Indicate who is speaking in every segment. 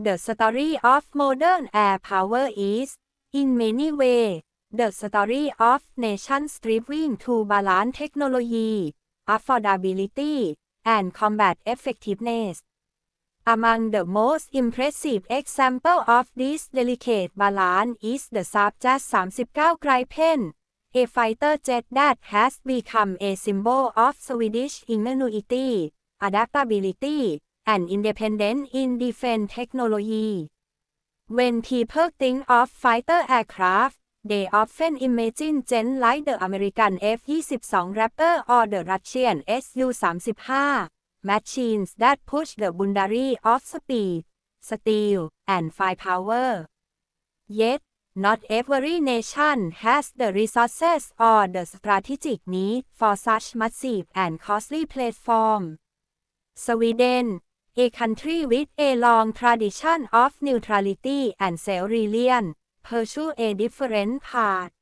Speaker 1: The story of modern air power is, in many ways, the story of nations striving to balance technology, affordability, and combat effectiveness. Among the most impressive example of this delicate balance is the Subjet 39 Gripen, a fighter jet that has become a symbol of Swedish ingenuity, adaptability, and independent in defense technology. When people think of fighter aircraft, they often imagine jets like the American F-22 Raptor or the Russian Su-35, machines that push the boundary of speed, steel, and firepower. Yet, not every nation has the resources or the strategic need for such massive and costly platform. Sweden, a country with a long tradition of neutrality and self-reliance, pursue a different path.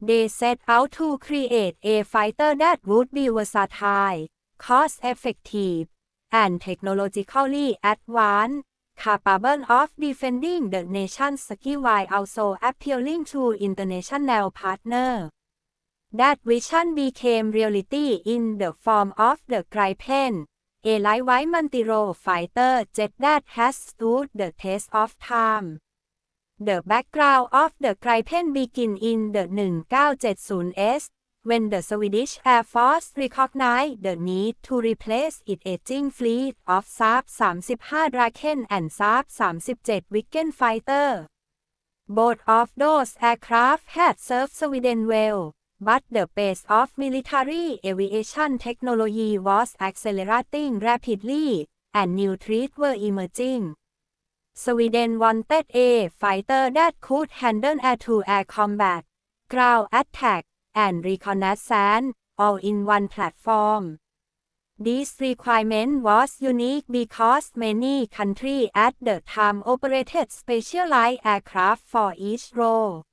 Speaker 1: They set out to create a fighter that would be versatile, cost-effective, and technologically advanced, capable of defending the nation's skill while also appealing to international partners. That vision became reality in the form of the Gripen, a lightweight multi-role fighter jet that has stood the test of time. The background of the Gripen begins in the 1970s, when the Swedish Air Force recognized the need to replace its aging fleet of Saab 35 Draken and Saab 37 Viggen fighter. Both of those aircraft had served Sweden well, but the pace of military aviation technology was accelerating rapidly, and new threats were emerging. Sweden wanted a fighter that could handle air-to-air combat, ground attack, and reconnaissance, all in one platform. This requirement was unique because many countries at the time operated specialized aircraft for each role.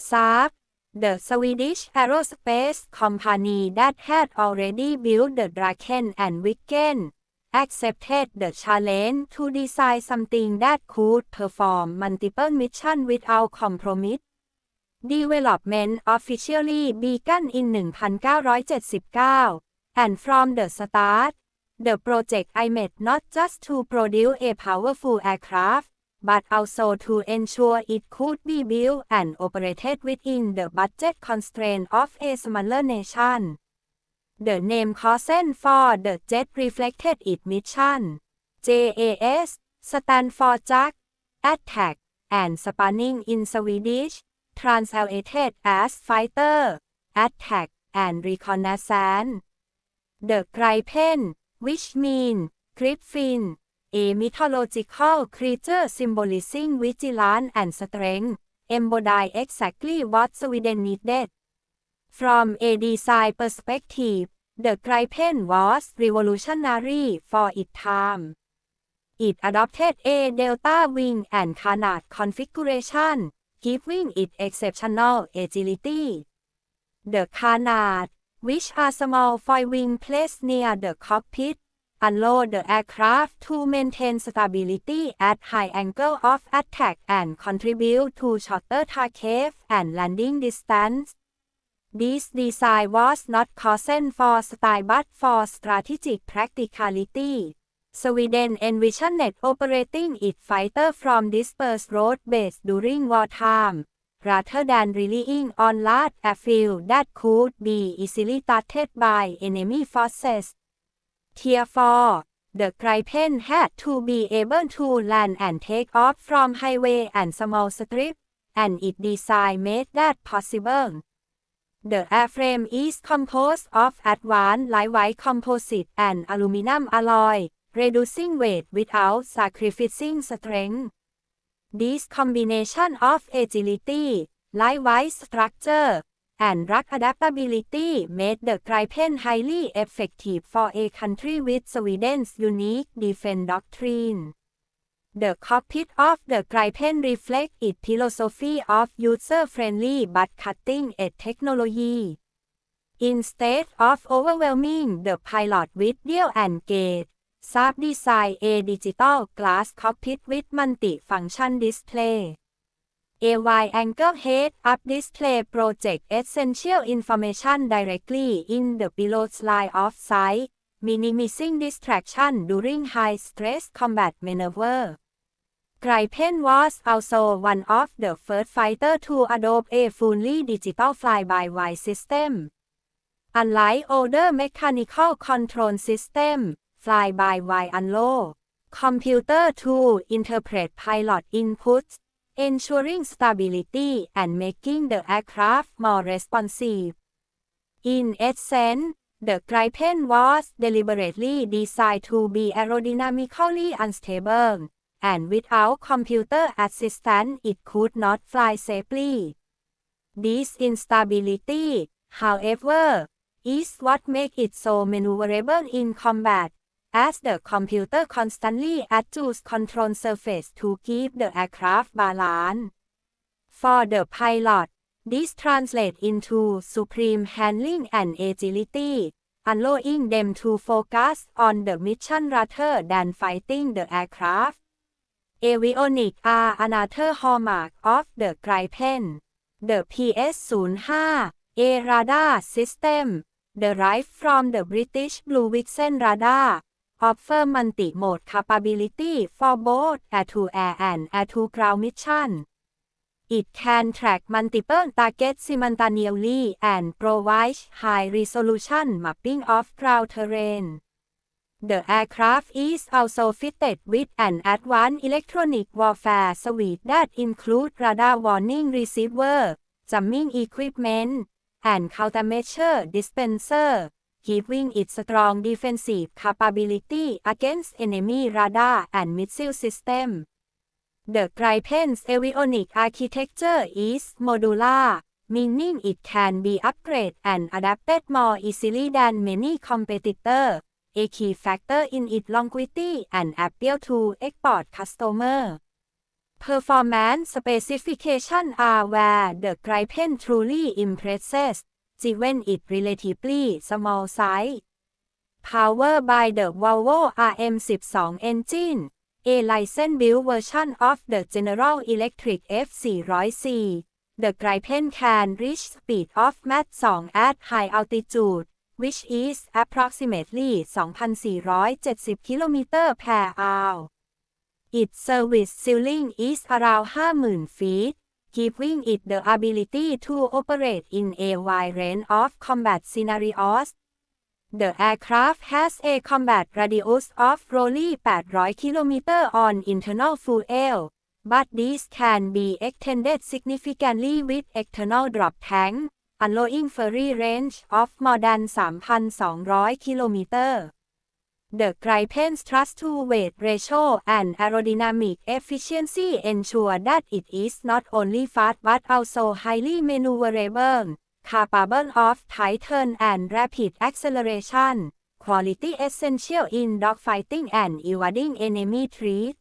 Speaker 1: Saab, the Swedish aerospace company that had already built the Draken and Viggen, accepted the challenge to design something that could perform multiple missions without compromise. Development officially began in 1979, and from the start, the project aimed not just to produce a powerful aircraft, but also to ensure it could be built and operated within the budget constraints of a smaller nation. The name chosen for the jet reflected its mission. JAS stand for Jack, Attack, and Spanning in Swedish translated as fighter, attack, and reconnaissance. The Gripen, which means griffin, a mythological creature symbolizing vigilance and strength, embodied exactly what Sweden needed. From a design perspective, the Gripen was revolutionary for its time. It adopted a delta wing and canard configuration, giving it exceptional agility. The canard, which are small foil wing placed near the cockpit, allow the aircraft to maintain stability at high angle of attack and contribute to shorter takeoff and landing distance. This design was not chosen for style but for strategic practicality. Sweden envisioned operating its fighter from dispersed road base during wartime, rather than relying on large airfields that could be easily targeted by enemy forces. Therefore, the Gripen had to be able to land and take off from highway and small strips, and its design made that possible. The airframe is composed of advanced lightweight composite and aluminum alloy, reducing weight without sacrificing strength. This combination of agility, lightweight structure, and rugged adaptability made the Gripen highly effective for a country with Sweden's unique defense doctrine. The cockpit of the Gripen reflects its philosophy of user-friendly but cutting-edge technology. Instead of overwhelming the pilot with deal and gate, Saab Design a Digital Glass Cockpit with Multi-Function Display a wide angle head-up display project essential information directly in the pilot's line of sight, minimizing distraction during high-stress combat maneuver. Gripen was also one of the first fighter to adopt a fully digital fly-by-wire system. Unlike older mechanical control system, fly-by-wire allow computer to interpret pilot inputs, ensuring stability and making the aircraft more responsive. In essence, the Gripen was deliberately designed to be aerodynamically unstable, and without computer assistance it could not fly safely. This instability, however, is what makes it so maneuverable in combat, as the computer constantly adjusts control surface to keep the aircraft balanced. For the pilot, this translates into supreme handling and agility, allowing them to focus on the mission rather than fighting the aircraft. Avionics are another hallmark of the Gripen. The PS-05, a radar system, derived from the British Blue Vixen radar, offer multi-mode capability for both air-to-air and air-to-ground mission. It can track multiple targets simultaneously and provides high-resolution mapping of ground terrain. The aircraft is also fitted with an advanced electronic warfare suite that includes radar warning receiver, jamming equipment, and countermeasure dispenser, giving it strong defensive capability against enemy radar and missile system. The Gripen's avionic architecture is modular, meaning it can be upgraded and adapted more easily than many competitors a key factor in its longevity and appeal to export customer. Performance specifications are where the Gripen truly impresses, given its relatively small size. Powered by the Volvo RM12 engine, a license-built version of the General Electric F400C, the Gripen can reach speed of Mach 2 at high altitude, which is approximately 2,470 km per hour. Its service ceiling is around 50,000 feet, giving it the ability to operate in a wide range of combat scenarios. The aircraft has a combat radius of roughly 800 km on internal fuel, but this can be extended significantly with external drop tank allowing ferry range of more than 3,200 km. The Gripen's thrust-to-weight ratio and aerodynamic efficiency ensure that it is not only fast but also highly maneuverable, capable of tight turn and rapid acceleration, quality essential in dogfighting and evading enemy threats.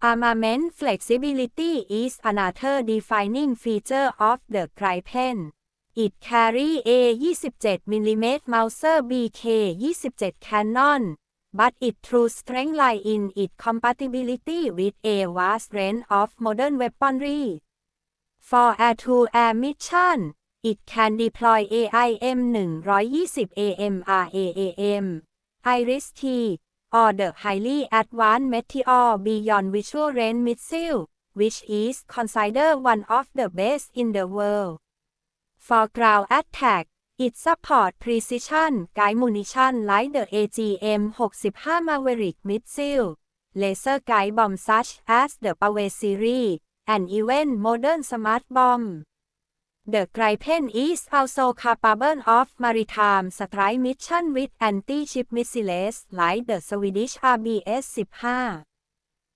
Speaker 1: Armament flexibility is another defining feature of the Gripen. It carry a 27mm Mauser BK-27 cannon, but its true strength lies in its compatibility with a vast range of modern weaponry. For air-to-air mission, it can deploy AIM-120 AMRAAM, IRIS-T, or the highly advanced Meteor Beyond Visual Range missile, which is considered one of the best in the world. Foreground attack, it support precision guide munition like the AGM-65 Maverick missile, laser guide bomb such as the Power series, and even modern smart bomb. The Gripen is also capable of maritime strike mission with anti-ship missiles like the Swedish RBS-15.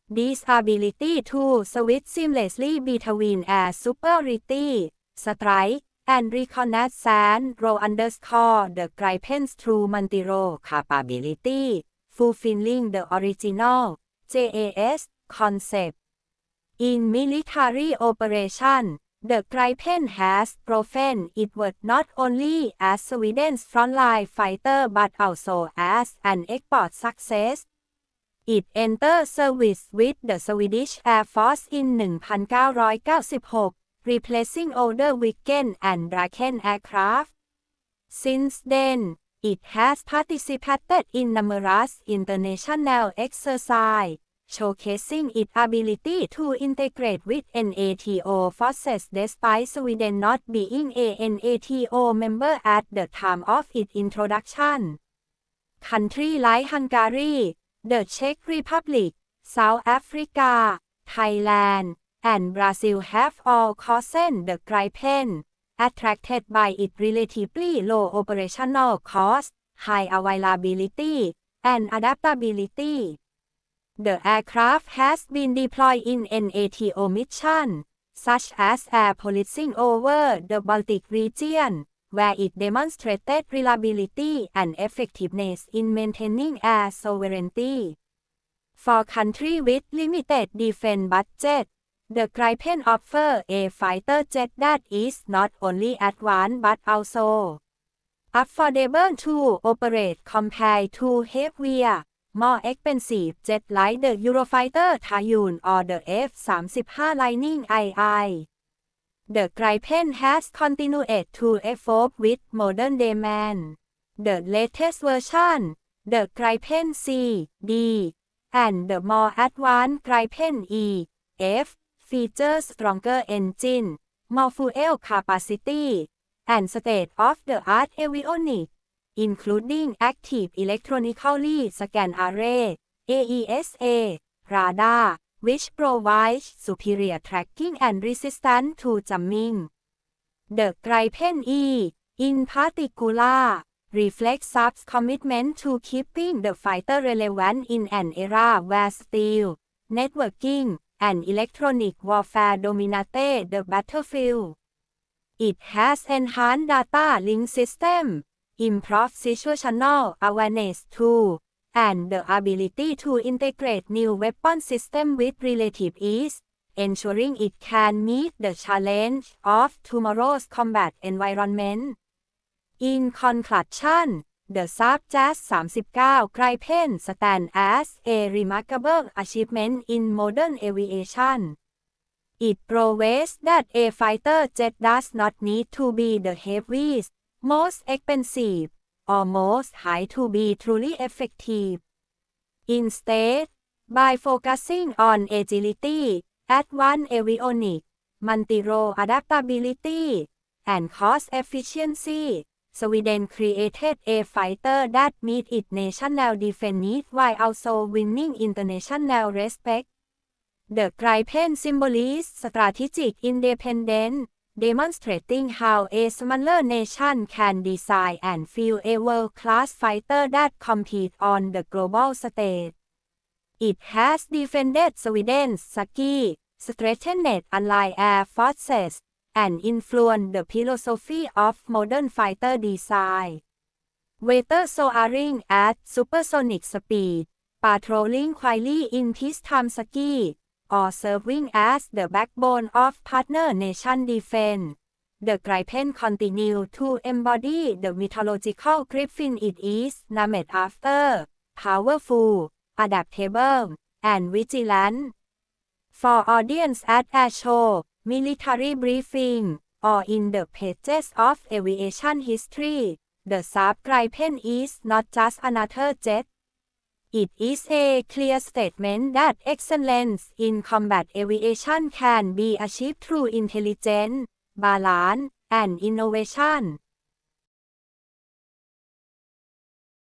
Speaker 1: This ability to switch seamlessly between air superiority, strike, and reconnaissance role underscore the Gripen's true multi-role capability, fulfilling the original JAS concept. In military operation, the Gripen has proven it was not only as Sweden's frontline fighter but also as an export success, It entered service with the Swedish Air Force in 1996, replacing older Viggen and Draken aircraft. Since then, it has participated in numerous international exercises, showcasing its ability to integrate with NATO forces despite Sweden not being a NATO member at the time of its introduction. Countries like Hungary, the Czech Republic, South Africa, Thailand, and Brazil have all chosen the Gripen, attracted by its relatively low operational cost, high availability, and adaptability. The aircraft has been deployed in NATO missions, such as air policing over the Baltic region, where it demonstrated reliability and effectiveness in maintaining air sovereignty. For countries with limited defense budget, the Gripen offers a fighter jet that is not only advanced but also affordable to operate compared to heavier, more expensive jets like the Eurofighter Typhoon or the F-35 Lightning II. The Gripen has continued to evolve with modern demand. The latest version, the Gripen C, D, and the more advanced Gripen E, F, features stronger engine, more fuel capacity, and state-of-the-art avionics, including active electronically scan array, AESA, radar, which provides superior tracking and resistance to jamming. The Gripen E, in particular, reflects Saab's commitment to keeping the fighter relevant in an era where steel, networking, and electronic warfare dominated the battlefield. It has enhanced data link system, improved situational awareness tools, and the ability to integrate new weapon system with relative ease, ensuring it can meet the challenge of tomorrow's combat environment. In conclusion, the JAS 39 Gripen stands as a remarkable achievement in modern aviation. It proves that a fighter jet does not need to be the heaviest, most expensive, or most high to be truly effective. Instead, by focusing on agility, advanced avionics, multi-role adaptability, and cost efficiency, Sweden created a fighter that meet its national defense needs while also winning international respect. The Gripen symbolizes strategic independence, demonstrating how a smaller nation can design and field a world-class fighter that compete on the global stage. It has defended Sweden's ski, strengthened allied air forces, and influenced the philosophy of modern fighter design. Whether soaring at supersonic speed, patrolling quietly in peacetime ski, or serving as the backbone of partner nation defense. The Gripen continue to embody the mythological griffin it is named after, powerful, adaptable, and vigilant. For audience at a show, military briefing, or in the pages of aviation history, the Gripen is not just another jet, it is a clear statement that excellence in combat aviation can be achieved through intelligence, balance, and innovation.